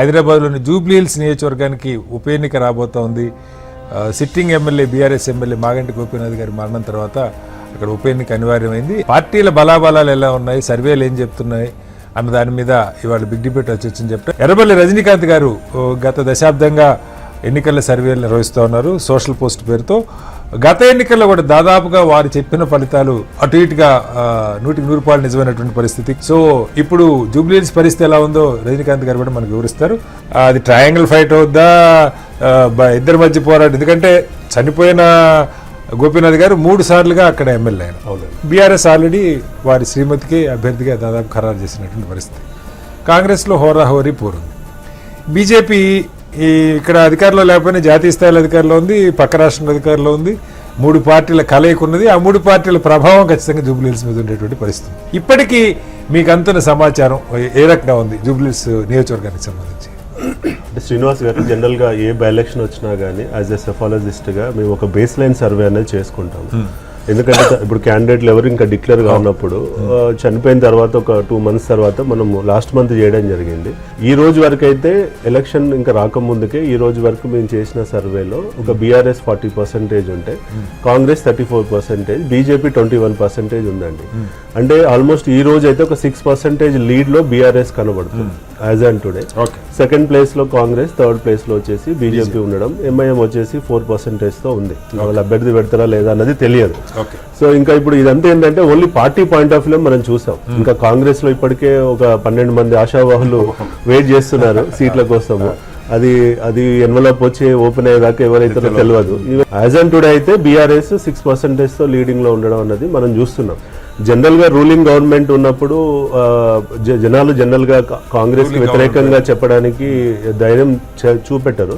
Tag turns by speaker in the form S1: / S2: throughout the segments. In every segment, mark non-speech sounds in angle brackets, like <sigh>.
S1: హైదరాబాద్లోని జూబ్లీహిల్స్ నియోజకవర్గానికి ఉప ఎన్నిక రాబోతోంది. Sitting MLA BRS MLA Maganti Gopinath గారి మరణం తర్వాత అక్కడ ఉప ఎన్నిక అనివార్యమైంది. పార్టీల బలాబలాలు ఎలా ఉన్నాయి? సర్వేలు ఏం చెప్తున్నాయి? అన్న దాని మీద ఇవాళ బిగ్ డిబేట్ వచ్చి చెప్తారు ఎర్రబల్లి రజనీకాంత్ గారు గత దశాబ్దంగా ఎన్నికల సర్వేలు నిర్వహిస్తూ ఉన్నారు. సోషల్ పోస్ట్ పేరుతో. గత ఎన్నికల్లో కూడా దాదాపుగా వారు చెప్పిన ఫలితాలు అటు ఇటుగా నూటికి నూరు పాలు నిజమైనటువంటి పరిస్థితి. సో ఇప్పుడు జూబ్లీహిల్స్ పరిస్థితి ఎలా ఉందో రజనీకాంత్ గారు కూడా మనకు వివరిస్తారు. అది ట్రయాంగిల్ ఫైట్ అవుద్దా? ఇద్దరి మధ్య పోరాటం. ఎందుకంటే చనిపోయిన గోపీనాథ్ గారు మూడు సార్లుగా అక్కడ ఎమ్మెల్యే ఆయన బీఆర్ఎస్ ఆల్రెడీ వారి శ్రీమతికి అభ్యర్థిగా దాదాపు ఖరారు చేసినటువంటి పరిస్థితి. కాంగ్రెస్లో హోరాహోరీ పోరుంది. బీజేపీ ఈ ఇక్కడ అధికారంలో లేకపోయినా జాతీయ స్థాయిలో అధికారంలో ఉంది పక్క రాష్ట్రంలో అధికారంలో ఉంది. మూడు పార్టీల కలయిక ఉన్నది. ఆ మూడు పార్టీల ప్రభావం ఖచ్చితంగా జూబ్లీహిల్స్ మీద ఉండేటువంటి పరిస్థితి ఇప్పటికీ మీకు అంతున్న సమాచారం ఏ- రకంగా ఉంది జూబ్లీహిల్స్ నియోజకవర్గానికి సంబంధించి?
S2: అంటే శ్రీనివాస్ గారు జనరల్గా ఏ బై ఎలక్షన్ వచ్చినా కానీ యాజ్ ఎ సెఫాలజిస్ట్గా మేము ఒక బేస్ లైన్ సర్వే అనేది చేసుకుంటాం ఎందుకంటే ఇప్పుడు క్యాండిడేట్లు ఎవరు ఇంకా డిక్లేర్ కానప్పుడు చనిపోయిన తర్వాత ఒక టూ మంత్స్ తర్వాత మనం లాస్ట్ మంత్ చేయడం జరిగింది. ఈ రోజు వరకు అయితే ఎలక్షన్ ఇంకా రాకముందుకే ఈ రోజు వరకు మేము చేసిన సర్వేలో ఒక బీఆర్ఎస్ ఫార్టీ పర్సెంటేజ్ ఉంటే Congress thirty four percentage BJP twenty one percentage ఉందండి. అంటే ఆల్మోస్ట్ ఈ రోజు అయితే ఒక సిక్స్ పర్సెంటేజ్ లీడ్లో బీఆర్ఎస్ కనబడుతుంది. As and today
S1: okay
S2: second ప్లేస్లో కాంగ్రెస్ థర్డ్ ప్లేస్లో వచ్చేసి బీజేపీ ఉండడం. ఎంఐఎం వచ్చేసి ఫోర్ పర్సెంటేజ్తో ఉంది. వాళ్ళు అభ్యర్థి పెడతారా లేదా అన్నది తెలియదు. సో ఇంకా ఇప్పుడు ఇదంతా ఏంటంటే only party point of view మనం చూసాం. ఇంకా కాంగ్రెస్లో ఇప్పటికే ఒక పన్నెండు మంది ఆశావాహులు వెయిట్ చేస్తున్నారు <laughs> సీట్ల కోసము అది అది ఎన్వలప్ వచ్చి ఓపెన్ అయ్యేదాకా ఎవరైతే తెలియదు. యాజ్ అండ్ టుడే అయితే బీఆర్ఎస్ సిక్స్ పర్సెంటేజ్తో లీడింగ్లో ఉండడం అన్నది మనం చూస్తున్నాం. జనరల్గా రూలింగ్ గవర్నమెంట్ ఉన్నప్పుడు జనాలు జనరల్గా కా- కాంగ్రెస్కి వ్యతిరేకంగా చెప్పడానికి ధైర్యం చూపెట్టరు.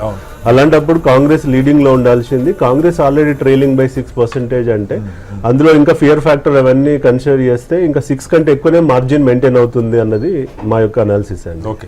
S2: అలాంటప్పుడు కాంగ్రెస్ లీడింగ్లో ఉండాల్సింది Congress already trailing by six percentage అంటే అందులో ఇంకా ఫియర్ ఫ్యాక్టర్ అవన్నీ కన్సిడర్ చేస్తే ఇంకా సిక్స్ కంటే ఎక్కువనే మార్జిన్ మెయింటైన్ అవుతుంది అన్నది మా యొక్క అనాలిసిస్ అండి.
S1: ఓకే.